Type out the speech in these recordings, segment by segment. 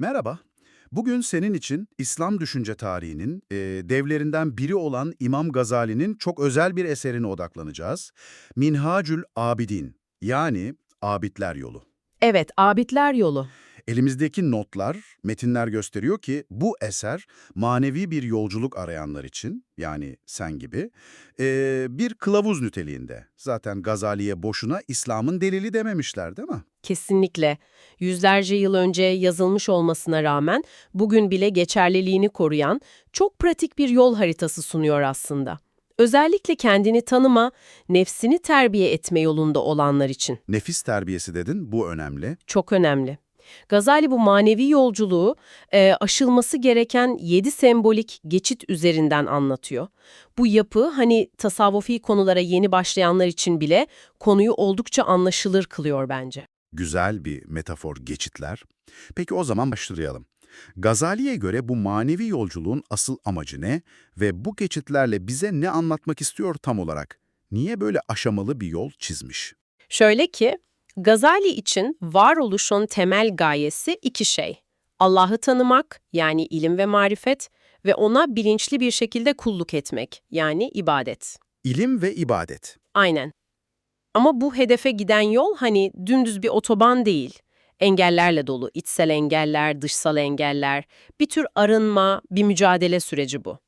Merhaba. Bugün senin için İslam düşünce tarihinin e, devlerinden biri olan İmam Gazali'nin çok özel bir eserine odaklanacağız. Minhacül Abidin yani Abidler Yolu. Evet, Abidler Yolu. Elimizdeki notlar, metinler gösteriyor ki bu eser manevi bir yolculuk arayanlar için yani sen gibi e, bir kılavuz niteliğinde. Zaten Gazali'ye boşuna İslam'ın delili dememişler değil mi? Kesinlikle. Yüzlerce yıl önce yazılmış olmasına rağmen bugün bile geçerliliğini koruyan çok pratik bir yol haritası sunuyor aslında. Özellikle kendini tanıma, nefsini terbiye etme yolunda olanlar için. Nefis terbiyesi dedin, bu önemli. Çok önemli. Gazali bu manevi yolculuğu e, aşılması gereken yedi sembolik geçit üzerinden anlatıyor. Bu yapı hani tasavvufi konulara yeni başlayanlar için bile konuyu oldukça anlaşılır kılıyor bence. Güzel bir metafor geçitler. Peki o zaman başlayalım. Gazali'ye göre bu manevi yolculuğun asıl amacı ne ve bu geçitlerle bize ne anlatmak istiyor tam olarak? Niye böyle aşamalı bir yol çizmiş? Şöyle ki, Gazali için varoluşun temel gayesi iki şey. Allah'ı tanımak yani ilim ve marifet ve ona bilinçli bir şekilde kulluk etmek yani ibadet. İlim ve ibadet. Aynen. Ama bu hedefe giden yol hani dümdüz bir otoban değil. Engellerle dolu, içsel engeller, dışsal engeller, bir tür arınma, bir mücadele süreci bu.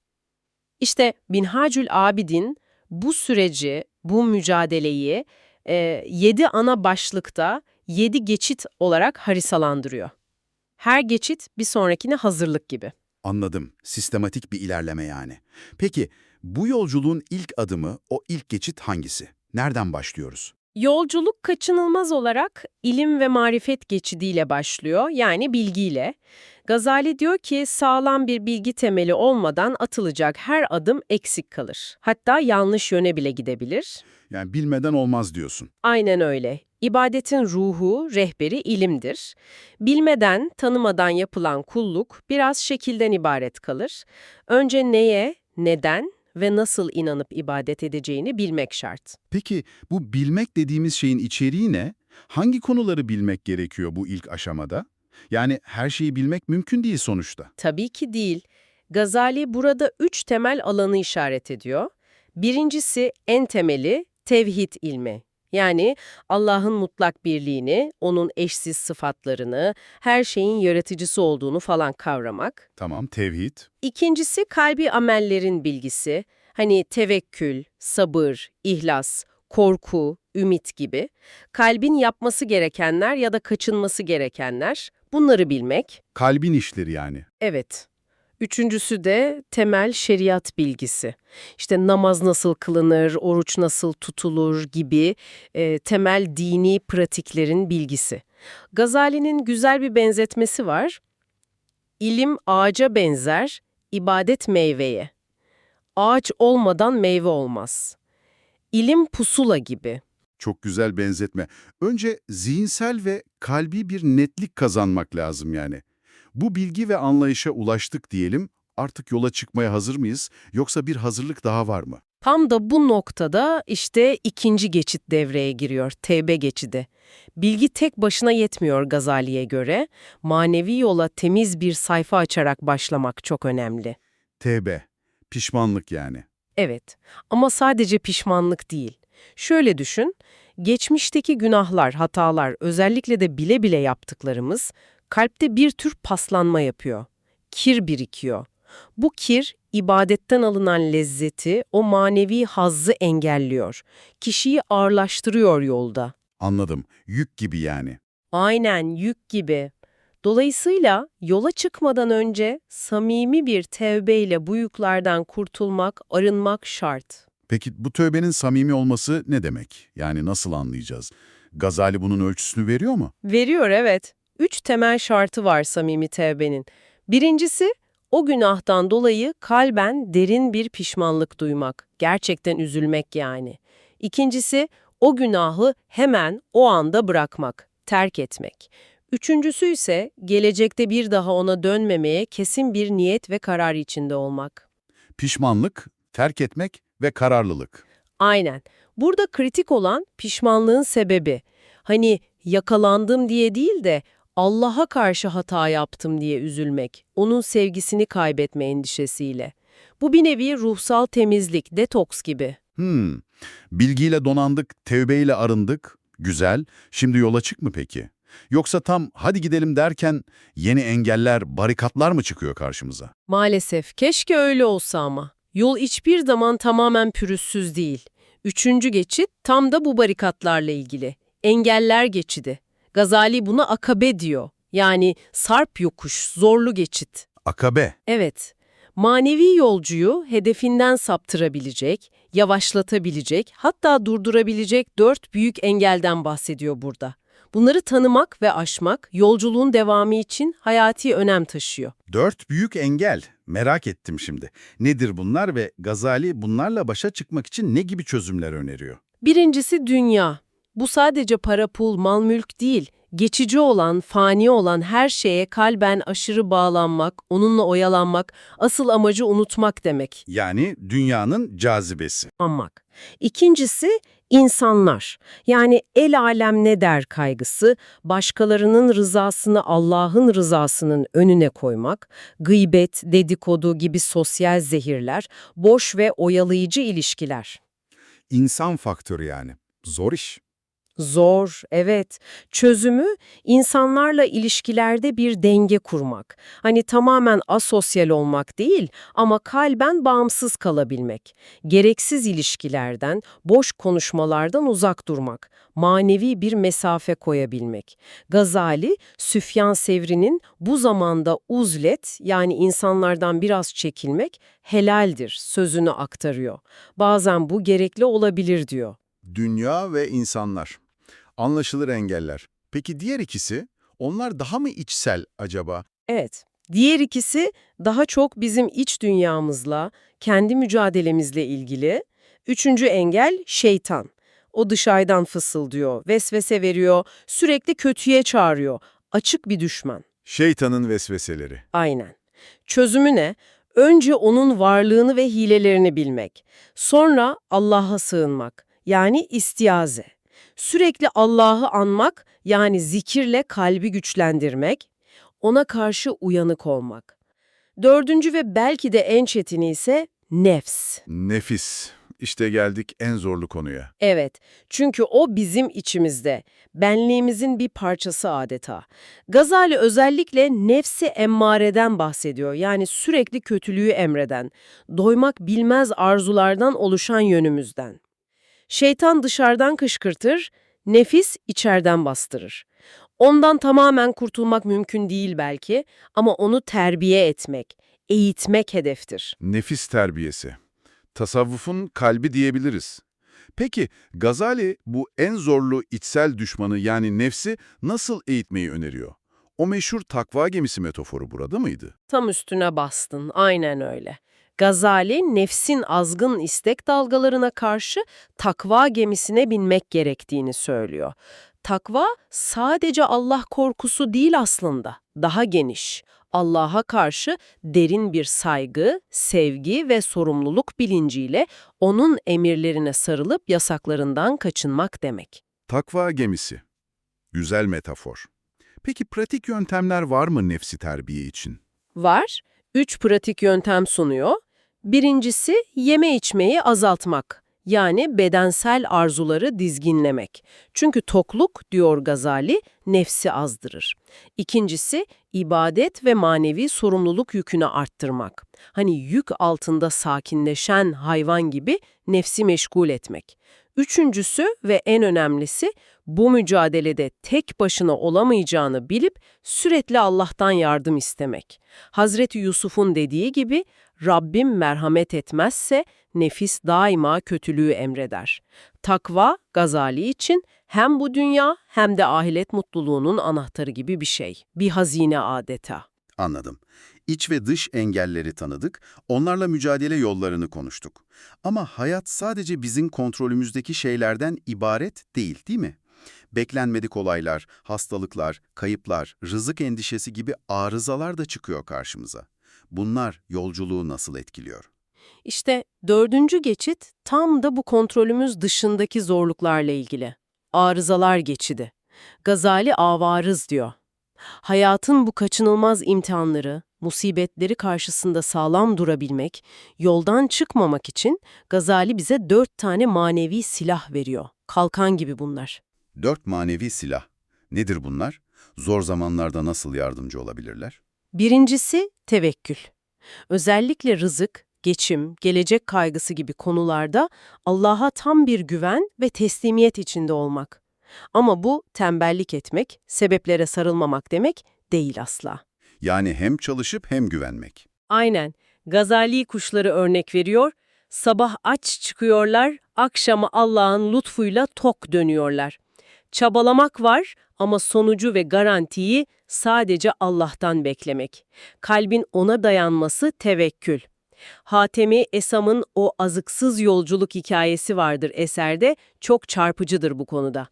İşte Binhacül Abidin bu süreci, bu mücadeleyi e, yedi ana başlıkta yedi geçit olarak harisalandırıyor. Her geçit bir sonrakine hazırlık gibi. Anladım. Sistematik bir ilerleme yani. Peki bu yolculuğun ilk adımı, o ilk geçit hangisi? Nereden başlıyoruz? Yolculuk kaçınılmaz olarak ilim ve marifet geçidiyle başlıyor, yani bilgiyle. Gazali diyor ki sağlam bir bilgi temeli olmadan atılacak her adım eksik kalır. Hatta yanlış yöne bile gidebilir. Yani bilmeden olmaz diyorsun. Aynen öyle. İbadetin ruhu, rehberi ilimdir. Bilmeden, tanımadan yapılan kulluk biraz şekilden ibaret kalır. Önce neye, neden ve nasıl inanıp ibadet edeceğini bilmek şart. Peki bu bilmek dediğimiz şeyin içeriği ne? Hangi konuları bilmek gerekiyor bu ilk aşamada? Yani her şeyi bilmek mümkün değil sonuçta. Tabii ki değil. Gazali burada üç temel alanı işaret ediyor. Birincisi en temeli tevhid ilmi. Yani Allah'ın mutlak birliğini, onun eşsiz sıfatlarını, her şeyin yaratıcısı olduğunu falan kavramak. Tamam, tevhid. İkincisi kalbi amellerin bilgisi. Hani tevekkül, sabır, ihlas, korku, ümit gibi. Kalbin yapması gerekenler ya da kaçınması gerekenler. Bunları bilmek. Kalbin işleri yani. Evet. Üçüncüsü de temel şeriat bilgisi. İşte namaz nasıl kılınır, oruç nasıl tutulur gibi e, temel dini pratiklerin bilgisi. Gazali'nin güzel bir benzetmesi var. İlim ağaca benzer, ibadet meyveye. Ağaç olmadan meyve olmaz. İlim pusula gibi. Çok güzel benzetme. Önce zihinsel ve kalbi bir netlik kazanmak lazım yani. Bu bilgi ve anlayışa ulaştık diyelim, artık yola çıkmaya hazır mıyız yoksa bir hazırlık daha var mı? Tam da bu noktada işte ikinci geçit devreye giriyor, tevbe geçidi. Bilgi tek başına yetmiyor Gazali'ye göre. Manevi yola temiz bir sayfa açarak başlamak çok önemli. Tevbe, pişmanlık yani. Evet ama sadece pişmanlık değil. Şöyle düşün, geçmişteki günahlar, hatalar, özellikle de bile bile yaptıklarımız kalpte bir tür paslanma yapıyor. Kir birikiyor. Bu kir, ibadetten alınan lezzeti, o manevi hazzı engelliyor. Kişiyi ağırlaştırıyor yolda. Anladım, yük gibi yani. Aynen yük gibi. Dolayısıyla yola çıkmadan önce samimi bir tevbeyle bu yüklerden kurtulmak, arınmak şart. Peki bu tövbenin samimi olması ne demek? Yani nasıl anlayacağız? Gazali bunun ölçüsünü veriyor mu? Veriyor evet. Üç temel şartı var samimi tevbenin. Birincisi, o günahtan dolayı kalben derin bir pişmanlık duymak, gerçekten üzülmek yani. İkincisi, o günahı hemen o anda bırakmak, terk etmek. Üçüncüsü ise gelecekte bir daha ona dönmemeye kesin bir niyet ve karar içinde olmak. Pişmanlık, terk etmek ve kararlılık. Aynen. Burada kritik olan pişmanlığın sebebi. Hani yakalandım diye değil de Allah'a karşı hata yaptım diye üzülmek, onun sevgisini kaybetme endişesiyle. Bu bir nevi ruhsal temizlik, detoks gibi. Hmm. Bilgiyle donandık, tevbeyle arındık. Güzel. Şimdi yola çık mı peki? Yoksa tam hadi gidelim derken yeni engeller, barikatlar mı çıkıyor karşımıza? Maalesef keşke öyle olsa ama. Yol hiçbir zaman tamamen pürüzsüz değil. Üçüncü geçit tam da bu barikatlarla ilgili. Engeller geçidi. Gazali buna akabe diyor. Yani sarp yokuş, zorlu geçit. Akabe. Evet, manevi yolcuyu hedefinden saptırabilecek, yavaşlatabilecek, hatta durdurabilecek dört büyük engelden bahsediyor burada. Bunları tanımak ve aşmak yolculuğun devamı için hayati önem taşıyor. Dört büyük engel. Merak ettim şimdi. Nedir bunlar ve Gazali bunlarla başa çıkmak için ne gibi çözümler öneriyor? Birincisi dünya. Bu sadece para, pul, mal, mülk değil. Geçici olan, fani olan her şeye kalben aşırı bağlanmak, onunla oyalanmak, asıl amacı unutmak demek. Yani dünyanın cazibesi. Anmak. İkincisi insanlar. Yani el alem ne der kaygısı, başkalarının rızasını Allah'ın rızasının önüne koymak, gıybet, dedikodu gibi sosyal zehirler, boş ve oyalayıcı ilişkiler. İnsan faktörü yani. Zor iş. Zor, evet. Çözümü insanlarla ilişkilerde bir denge kurmak. Hani tamamen asosyal olmak değil ama kalben bağımsız kalabilmek. Gereksiz ilişkilerden, boş konuşmalardan uzak durmak. Manevi bir mesafe koyabilmek. Gazali, Süfyan Sevri'nin bu zamanda uzlet yani insanlardan biraz çekilmek helaldir sözünü aktarıyor. Bazen bu gerekli olabilir diyor. Dünya ve insanlar. Anlaşılır engeller. Peki diğer ikisi? Onlar daha mı içsel acaba? Evet. Diğer ikisi daha çok bizim iç dünyamızla, kendi mücadelemizle ilgili. Üçüncü engel şeytan. O dışarıdan fısıldıyor, vesvese veriyor, sürekli kötüye çağırıyor. Açık bir düşman. Şeytanın vesveseleri. Aynen. Çözümü ne? Önce onun varlığını ve hilelerini bilmek. Sonra Allah'a sığınmak. Yani istiaze. Sürekli Allah'ı anmak yani zikirle kalbi güçlendirmek. Ona karşı uyanık olmak. Dördüncü ve belki de en çetini ise nefs. Nefis. İşte geldik en zorlu konuya. Evet, çünkü o bizim içimizde, benliğimizin bir parçası adeta. Gazali özellikle nefsi emmareden bahsediyor, yani sürekli kötülüğü emreden, doymak bilmez arzulardan oluşan yönümüzden. Şeytan dışarıdan kışkırtır, nefis içeriden bastırır. Ondan tamamen kurtulmak mümkün değil belki ama onu terbiye etmek, eğitmek hedeftir. Nefis terbiyesi. Tasavvufun kalbi diyebiliriz. Peki Gazali bu en zorlu içsel düşmanı yani nefsi nasıl eğitmeyi öneriyor? O meşhur takva gemisi metaforu burada mıydı? Tam üstüne bastın, aynen öyle. Gazali, nefsin azgın istek dalgalarına karşı takva gemisine binmek gerektiğini söylüyor. Takva sadece Allah korkusu değil aslında, daha geniş. Allah'a karşı derin bir saygı, sevgi ve sorumluluk bilinciyle onun emirlerine sarılıp yasaklarından kaçınmak demek. Takva gemisi. Güzel metafor. Peki pratik yöntemler var mı nefsi terbiye için? Var, üç pratik yöntem sunuyor. Birincisi yeme içmeyi azaltmak. Yani bedensel arzuları dizginlemek. Çünkü tokluk, diyor Gazali, nefsi azdırır. İkincisi, ibadet ve manevi sorumluluk yükünü arttırmak. Hani yük altında sakinleşen hayvan gibi nefsi meşgul etmek. Üçüncüsü ve en önemlisi, bu mücadelede tek başına olamayacağını bilip sürekli Allah'tan yardım istemek. Hazreti Yusuf'un dediği gibi, Rabbim merhamet etmezse nefis daima kötülüğü emreder. Takva, Gazali için hem bu dünya hem de ahiret mutluluğunun anahtarı gibi bir şey. Bir hazine adeta. Anladım. İç ve dış engelleri tanıdık, onlarla mücadele yollarını konuştuk. Ama hayat sadece bizim kontrolümüzdeki şeylerden ibaret değil, değil mi? Beklenmedik olaylar, hastalıklar, kayıplar, rızık endişesi gibi arızalar da çıkıyor karşımıza. Bunlar yolculuğu nasıl etkiliyor? İşte dördüncü geçit tam da bu kontrolümüz dışındaki zorluklarla ilgili. Arızalar geçidi. Gazali avarız diyor. Hayatın bu kaçınılmaz imtihanları, musibetleri karşısında sağlam durabilmek, yoldan çıkmamak için Gazali bize dört tane manevi silah veriyor. Kalkan gibi bunlar. Dört manevi silah. Nedir bunlar? Zor zamanlarda nasıl yardımcı olabilirler? Birincisi tevekkül. Özellikle rızık, geçim, gelecek kaygısı gibi konularda Allah'a tam bir güven ve teslimiyet içinde olmak. Ama bu tembellik etmek, sebeplere sarılmamak demek değil asla. Yani hem çalışıp hem güvenmek. Aynen. Gazali kuşları örnek veriyor. Sabah aç çıkıyorlar, akşama Allah'ın lütfuyla tok dönüyorlar. Çabalamak var ama sonucu ve garantiyi sadece Allah'tan beklemek. Kalbin ona dayanması tevekkül. Hatemi Esam'ın o azıksız yolculuk hikayesi vardır eserde, çok çarpıcıdır bu konuda.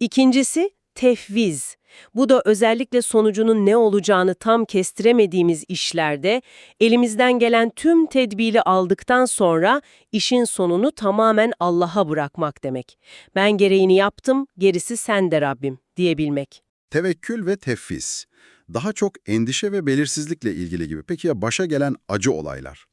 İkincisi tefviz. Bu da özellikle sonucunun ne olacağını tam kestiremediğimiz işlerde elimizden gelen tüm tedbiri aldıktan sonra işin sonunu tamamen Allah'a bırakmak demek. Ben gereğini yaptım, gerisi sende Rabbim diyebilmek. Tevekkül ve tefviz. Daha çok endişe ve belirsizlikle ilgili gibi. Peki ya başa gelen acı olaylar?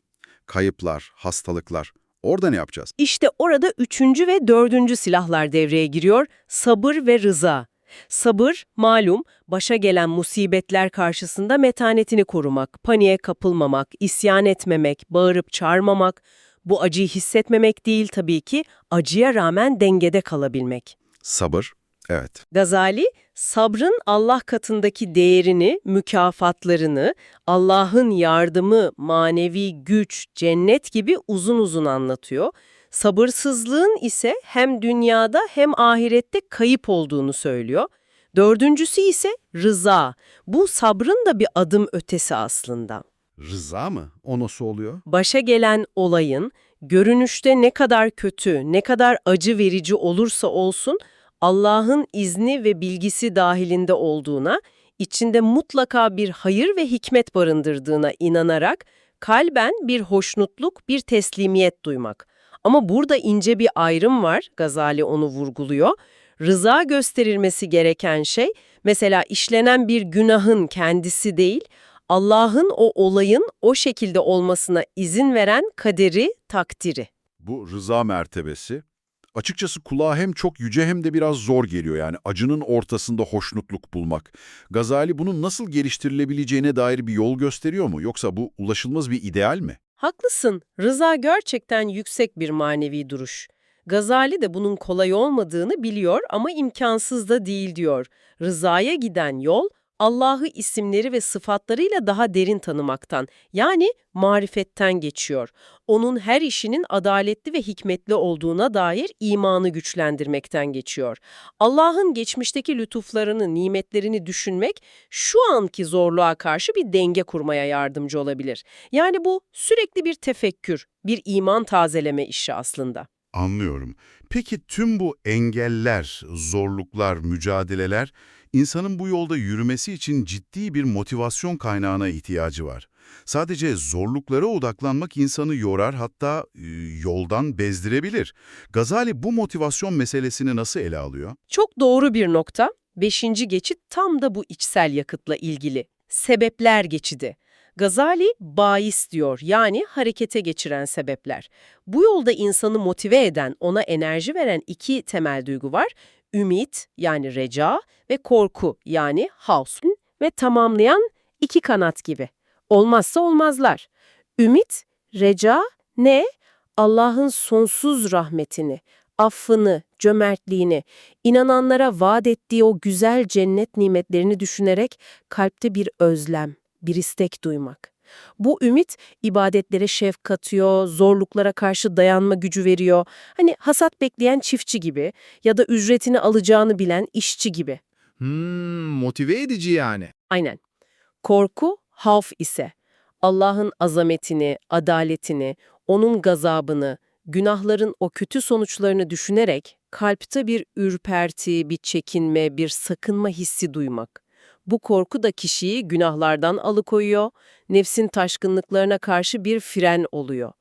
Kayıplar, hastalıklar. Orada ne yapacağız? İşte orada üçüncü ve dördüncü silahlar devreye giriyor, sabır ve rıza. Sabır, malum, başa gelen musibetler karşısında metanetini korumak, paniğe kapılmamak, isyan etmemek, bağırıp çağırmamak, bu acıyı hissetmemek değil tabii ki, acıya rağmen dengede kalabilmek. Sabır. Evet. Gazali, sabrın Allah katındaki değerini, mükafatlarını, Allah'ın yardımı, manevi güç, cennet gibi uzun uzun anlatıyor. Sabırsızlığın ise hem dünyada hem ahirette kayıp olduğunu söylüyor. Dördüncüsü ise rıza. Bu sabrın da bir adım ötesi aslında. Rıza mı? O nasıl oluyor? Başa gelen olayın görünüşte ne kadar kötü, ne kadar acı verici olursa olsun Allah'ın izni ve bilgisi dahilinde olduğuna, içinde mutlaka bir hayır ve hikmet barındırdığına inanarak kalben bir hoşnutluk, bir teslimiyet duymak. Ama burada ince bir ayrım var, Gazali onu vurguluyor. Rıza gösterilmesi gereken şey, mesela işlenen bir günahın kendisi değil, Allah'ın o olayın o şekilde olmasına izin veren kaderi, takdiri. Bu rıza mertebesi açıkçası kulağa hem çok yüce hem de biraz zor geliyor yani acının ortasında hoşnutluk bulmak. Gazali bunun nasıl geliştirilebileceğine dair bir yol gösteriyor mu yoksa bu ulaşılmaz bir ideal mi? Haklısın, rıza gerçekten yüksek bir manevi duruş. Gazali de bunun kolay olmadığını biliyor ama imkansız da değil diyor. Rızaya giden yol, Allah'ı isimleri ve sıfatlarıyla daha derin tanımaktan, yani marifetten geçiyor. Onun her işinin adaletli ve hikmetli olduğuna dair imanı güçlendirmekten geçiyor. Allah'ın geçmişteki lütuflarını, nimetlerini düşünmek, şu anki zorluğa karşı bir denge kurmaya yardımcı olabilir. Yani bu sürekli bir tefekkür, bir iman tazeleme işi aslında. Anlıyorum. Peki tüm bu engeller, zorluklar, mücadeleler insanın bu yolda yürümesi için ciddi bir motivasyon kaynağına ihtiyacı var. Sadece zorluklara odaklanmak insanı yorar hatta e, yoldan bezdirebilir. Gazali bu motivasyon meselesini nasıl ele alıyor? Çok doğru bir nokta. Beşinci geçit tam da bu içsel yakıtla ilgili. Sebepler geçidi. Gazali bahis diyor yani harekete geçiren sebepler. Bu yolda insanı motive eden, ona enerji veren iki temel duygu var. Ümit yani reca ve korku yani havs ve tamamlayan iki kanat gibi. Olmazsa olmazlar. Ümit, reca ne? Allah'ın sonsuz rahmetini, affını, cömertliğini, inananlara vaat ettiği o güzel cennet nimetlerini düşünerek kalpte bir özlem, bir istek duymak. Bu ümit ibadetlere şevk katıyor, zorluklara karşı dayanma gücü veriyor. Hani hasat bekleyen çiftçi gibi ya da ücretini alacağını bilen işçi gibi. Hmm, motive edici yani. Aynen. Korku, havf ise Allah'ın azametini, adaletini, onun gazabını, günahların o kötü sonuçlarını düşünerek kalpte bir ürperti, bir çekinme, bir sakınma hissi duymak. Bu korku da kişiyi günahlardan alıkoyuyor, nefsin taşkınlıklarına karşı bir fren oluyor.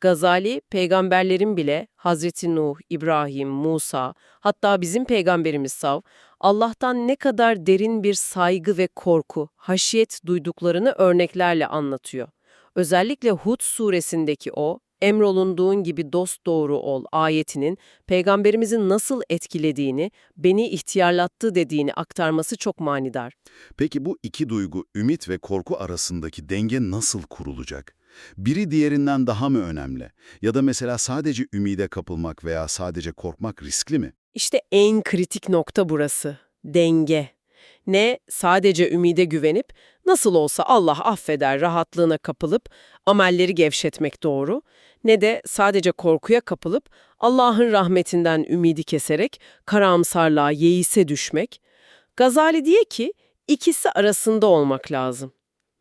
Gazali, peygamberlerin bile Hazreti Nuh, İbrahim, Musa, hatta bizim peygamberimiz Sav, Allah'tan ne kadar derin bir saygı ve korku, haşiyet duyduklarını örneklerle anlatıyor. Özellikle Hud suresindeki o, emrolunduğun gibi dost doğru ol ayetinin peygamberimizin nasıl etkilediğini, beni ihtiyarlattı dediğini aktarması çok manidar. Peki bu iki duygu, ümit ve korku arasındaki denge nasıl kurulacak? Biri diğerinden daha mı önemli? Ya da mesela sadece ümide kapılmak veya sadece korkmak riskli mi? İşte en kritik nokta burası. Denge. Ne sadece ümide güvenip nasıl olsa Allah affeder rahatlığına kapılıp amelleri gevşetmek doğru ne de sadece korkuya kapılıp Allah'ın rahmetinden ümidi keserek karamsarlığa yeise düşmek. Gazali diye ki ikisi arasında olmak lazım.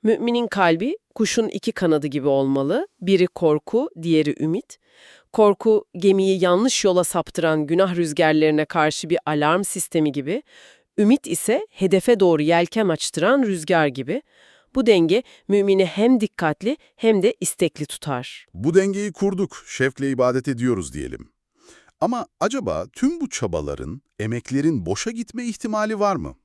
Müminin kalbi kuşun iki kanadı gibi olmalı. Biri korku, diğeri ümit. Korku gemiyi yanlış yola saptıran günah rüzgarlarına karşı bir alarm sistemi gibi. Ümit ise hedefe doğru yelken açtıran rüzgar gibi. Bu denge mümini hem dikkatli hem de istekli tutar. Bu dengeyi kurduk, şevkle ibadet ediyoruz diyelim. Ama acaba tüm bu çabaların, emeklerin boşa gitme ihtimali var mı?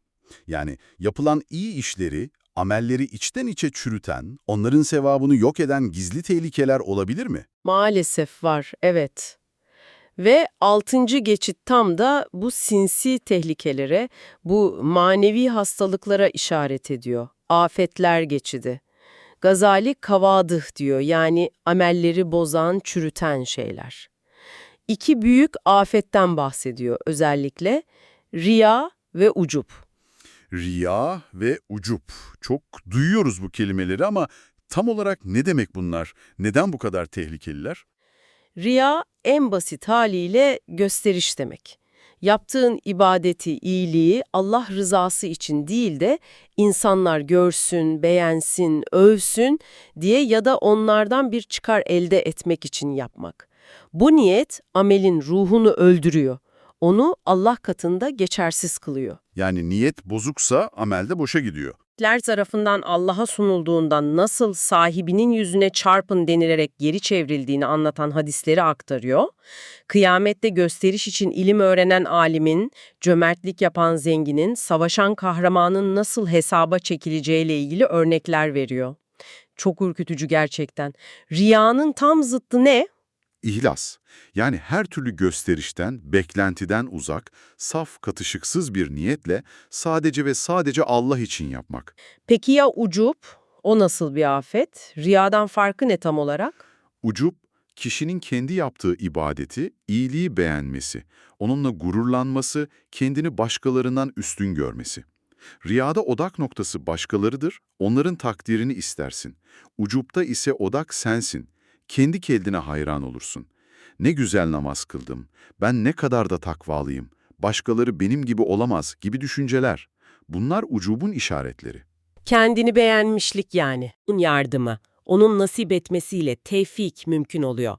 Yani yapılan iyi işleri, amelleri içten içe çürüten, onların sevabını yok eden gizli tehlikeler olabilir mi? Maalesef var, evet. Ve altıncı geçit tam da bu sinsi tehlikelere, bu manevi hastalıklara işaret ediyor. Afetler geçidi. Gazali kavadıh diyor yani amelleri bozan, çürüten şeyler. İki büyük afetten bahsediyor özellikle riya ve ucup. Riya ve ucup. Çok duyuyoruz bu kelimeleri ama tam olarak ne demek bunlar? Neden bu kadar tehlikeliler? Riya en basit haliyle gösteriş demek. Yaptığın ibadeti, iyiliği Allah rızası için değil de insanlar görsün, beğensin, övsün diye ya da onlardan bir çıkar elde etmek için yapmak. Bu niyet amelin ruhunu öldürüyor. Onu Allah katında geçersiz kılıyor. Yani niyet bozuksa amel de boşa gidiyor. Ler tarafından Allah'a sunulduğundan nasıl sahibinin yüzüne çarpın denilerek geri çevrildiğini anlatan hadisleri aktarıyor. Kıyamette gösteriş için ilim öğrenen alimin, cömertlik yapan zenginin, savaşan kahramanın nasıl hesaba çekileceğiyle ilgili örnekler veriyor. Çok ürkütücü gerçekten. Riyanın tam zıttı ne? İhlas, yani her türlü gösterişten, beklentiden uzak, saf, katışıksız bir niyetle sadece ve sadece Allah için yapmak. Peki ya ucup? O nasıl bir afet? Riyadan farkı ne tam olarak? Ucup, kişinin kendi yaptığı ibadeti, iyiliği beğenmesi, onunla gururlanması, kendini başkalarından üstün görmesi. Riyada odak noktası başkalarıdır, onların takdirini istersin. Ucupta ise odak sensin, kendi kendine hayran olursun. Ne güzel namaz kıldım, ben ne kadar da takvalıyım, başkaları benim gibi olamaz gibi düşünceler. Bunlar ucubun işaretleri. Kendini beğenmişlik yani. Onun yardımı, onun nasip etmesiyle tevfik mümkün oluyor.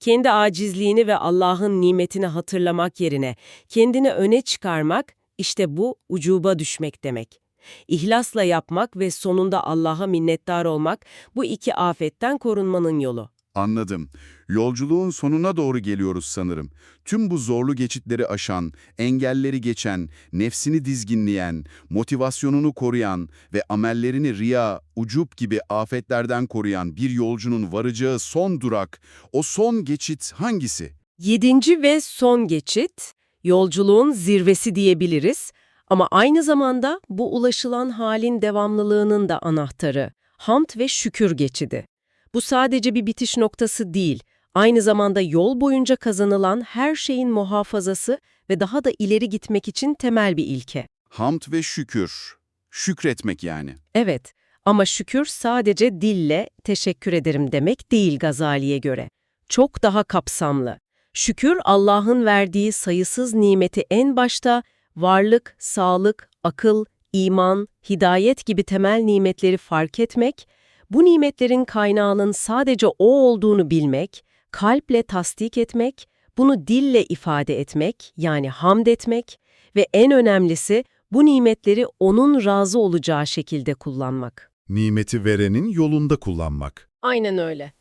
Kendi acizliğini ve Allah'ın nimetini hatırlamak yerine kendini öne çıkarmak, işte bu ucuba düşmek demek. İhlasla yapmak ve sonunda Allah'a minnettar olmak bu iki afetten korunmanın yolu. Anladım. Yolculuğun sonuna doğru geliyoruz sanırım. Tüm bu zorlu geçitleri aşan, engelleri geçen, nefsini dizginleyen, motivasyonunu koruyan ve amellerini riya, ucup gibi afetlerden koruyan bir yolcunun varacağı son durak, o son geçit hangisi? Yedinci ve son geçit, yolculuğun zirvesi diyebiliriz ama aynı zamanda bu ulaşılan halin devamlılığının da anahtarı, hamd ve şükür geçidi. Bu sadece bir bitiş noktası değil, aynı zamanda yol boyunca kazanılan her şeyin muhafazası ve daha da ileri gitmek için temel bir ilke. Hamd ve şükür. Şükretmek yani. Evet ama şükür sadece dille teşekkür ederim demek değil Gazali'ye göre. Çok daha kapsamlı. Şükür Allah'ın verdiği sayısız nimeti en başta varlık, sağlık, akıl, iman, hidayet gibi temel nimetleri fark etmek, bu nimetlerin kaynağının sadece o olduğunu bilmek, kalple tasdik etmek, bunu dille ifade etmek yani hamd etmek ve en önemlisi bu nimetleri onun razı olacağı şekilde kullanmak. Nimeti verenin yolunda kullanmak. Aynen öyle.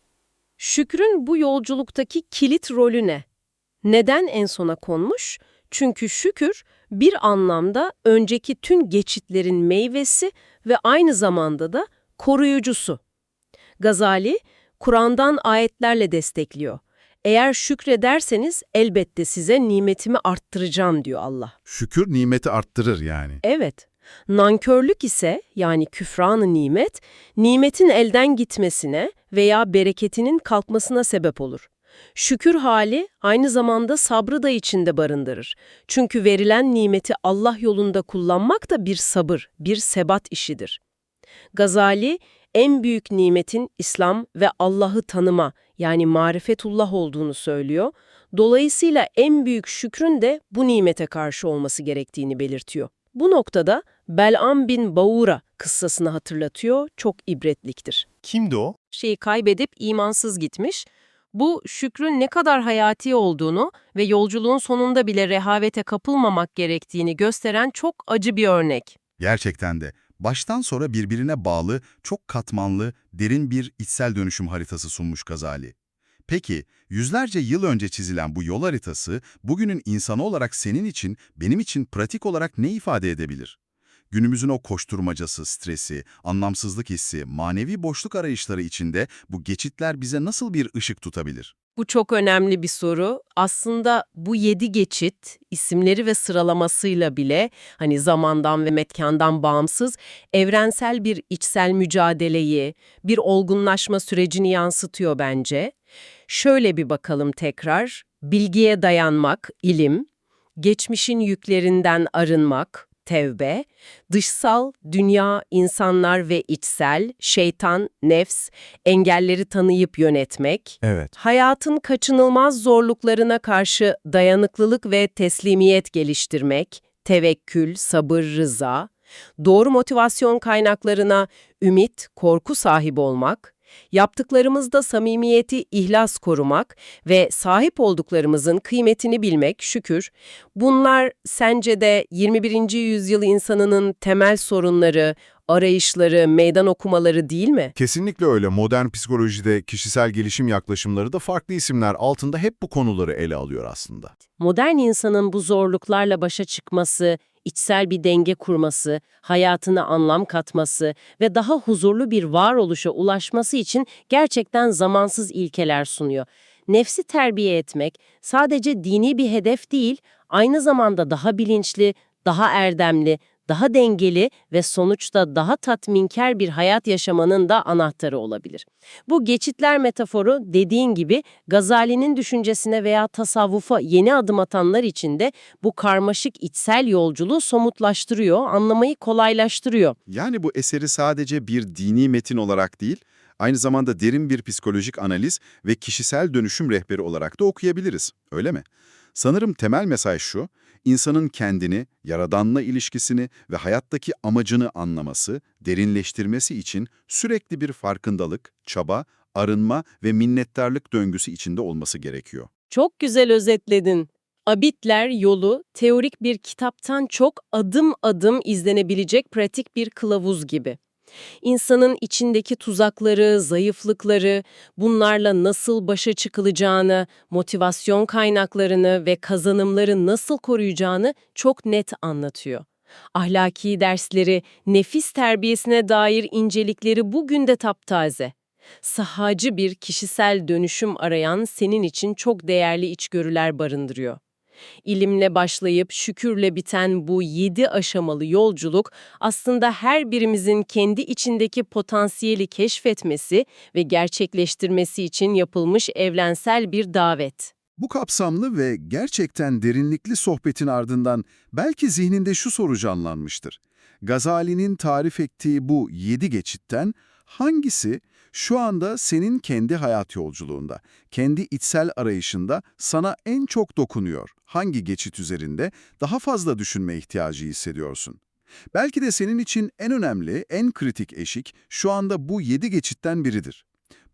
Şükrün bu yolculuktaki kilit rolü ne? Neden en sona konmuş? Çünkü şükür bir anlamda önceki tüm geçitlerin meyvesi ve aynı zamanda da koruyucusu. Gazali, Kur'an'dan ayetlerle destekliyor. Eğer şükrederseniz elbette size nimetimi arttıracağım diyor Allah. Şükür nimeti arttırır yani. Evet, nankörlük ise yani küfranı nimet, nimetin elden gitmesine veya bereketinin kalkmasına sebep olur. Şükür hali aynı zamanda sabrı da içinde barındırır. Çünkü verilen nimeti Allah yolunda kullanmak da bir sabır, bir sebat işidir. Gazali, en büyük nimetin İslam ve Allah'ı tanıma yani marifetullah olduğunu söylüyor. Dolayısıyla en büyük şükrün de bu nimete karşı olması gerektiğini belirtiyor. Bu noktada Bel'am bin Baura kıssasını hatırlatıyor, çok ibretliktir. Kimdi o? Şeyi kaybedip imansız gitmiş. Bu şükrün ne kadar hayati olduğunu ve yolculuğun sonunda bile rehavete kapılmamak gerektiğini gösteren çok acı bir örnek. Gerçekten de baştan sonra birbirine bağlı, çok katmanlı, derin bir içsel dönüşüm haritası sunmuş Gazali. Peki, yüzlerce yıl önce çizilen bu yol haritası, bugünün insanı olarak senin için, benim için pratik olarak ne ifade edebilir? Günümüzün o koşturmacası, stresi, anlamsızlık hissi, manevi boşluk arayışları içinde bu geçitler bize nasıl bir ışık tutabilir? Bu çok önemli bir soru. Aslında bu yedi geçit isimleri ve sıralamasıyla bile hani zamandan ve mekandan bağımsız evrensel bir içsel mücadeleyi, bir olgunlaşma sürecini yansıtıyor bence. Şöyle bir bakalım tekrar. Bilgiye dayanmak, ilim, geçmişin yüklerinden arınmak, tevbe, dışsal, dünya, insanlar ve içsel, şeytan, nefs, engelleri tanıyıp yönetmek, Evet. hayatın kaçınılmaz zorluklarına karşı dayanıklılık ve teslimiyet geliştirmek, tevekkül, sabır, rıza, doğru motivasyon kaynaklarına ümit, korku sahibi olmak, yaptıklarımızda samimiyeti, ihlas korumak ve sahip olduklarımızın kıymetini bilmek, şükür, bunlar sence de 21. yüzyıl insanının temel sorunları, arayışları, meydan okumaları değil mi? Kesinlikle öyle. Modern psikolojide kişisel gelişim yaklaşımları da farklı isimler altında hep bu konuları ele alıyor aslında. Modern insanın bu zorluklarla başa çıkması, içsel bir denge kurması, hayatına anlam katması ve daha huzurlu bir varoluşa ulaşması için gerçekten zamansız ilkeler sunuyor. Nefsi terbiye etmek sadece dini bir hedef değil, aynı zamanda daha bilinçli, daha erdemli, daha dengeli ve sonuçta daha tatminkar bir hayat yaşamanın da anahtarı olabilir. Bu geçitler metaforu dediğin gibi Gazali'nin düşüncesine veya tasavvufa yeni adım atanlar için de bu karmaşık içsel yolculuğu somutlaştırıyor, anlamayı kolaylaştırıyor. Yani bu eseri sadece bir dini metin olarak değil, aynı zamanda derin bir psikolojik analiz ve kişisel dönüşüm rehberi olarak da okuyabiliriz, öyle mi? Sanırım temel mesaj şu, insanın kendini, yaradanla ilişkisini ve hayattaki amacını anlaması, derinleştirmesi için sürekli bir farkındalık, çaba, arınma ve minnettarlık döngüsü içinde olması gerekiyor. Çok güzel özetledin. Abitler yolu teorik bir kitaptan çok adım adım izlenebilecek pratik bir kılavuz gibi. İnsanın içindeki tuzakları, zayıflıkları, bunlarla nasıl başa çıkılacağını, motivasyon kaynaklarını ve kazanımları nasıl koruyacağını çok net anlatıyor. Ahlaki dersleri, nefis terbiyesine dair incelikleri bugün de taptaze. Sahacı bir kişisel dönüşüm arayan senin için çok değerli içgörüler barındırıyor. İlimle başlayıp şükürle biten bu yedi aşamalı yolculuk aslında her birimizin kendi içindeki potansiyeli keşfetmesi ve gerçekleştirmesi için yapılmış evrensel bir davet. Bu kapsamlı ve gerçekten derinlikli sohbetin ardından belki zihninde şu soru canlanmıştır. Gazali'nin tarif ettiği bu yedi geçitten hangisi şu anda senin kendi hayat yolculuğunda, kendi içsel arayışında sana en çok dokunuyor? Hangi geçit üzerinde daha fazla düşünme ihtiyacı hissediyorsun? Belki de senin için en önemli, en kritik eşik şu anda bu yedi geçitten biridir.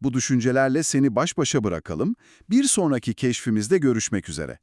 Bu düşüncelerle seni baş başa bırakalım, bir sonraki keşfimizde görüşmek üzere.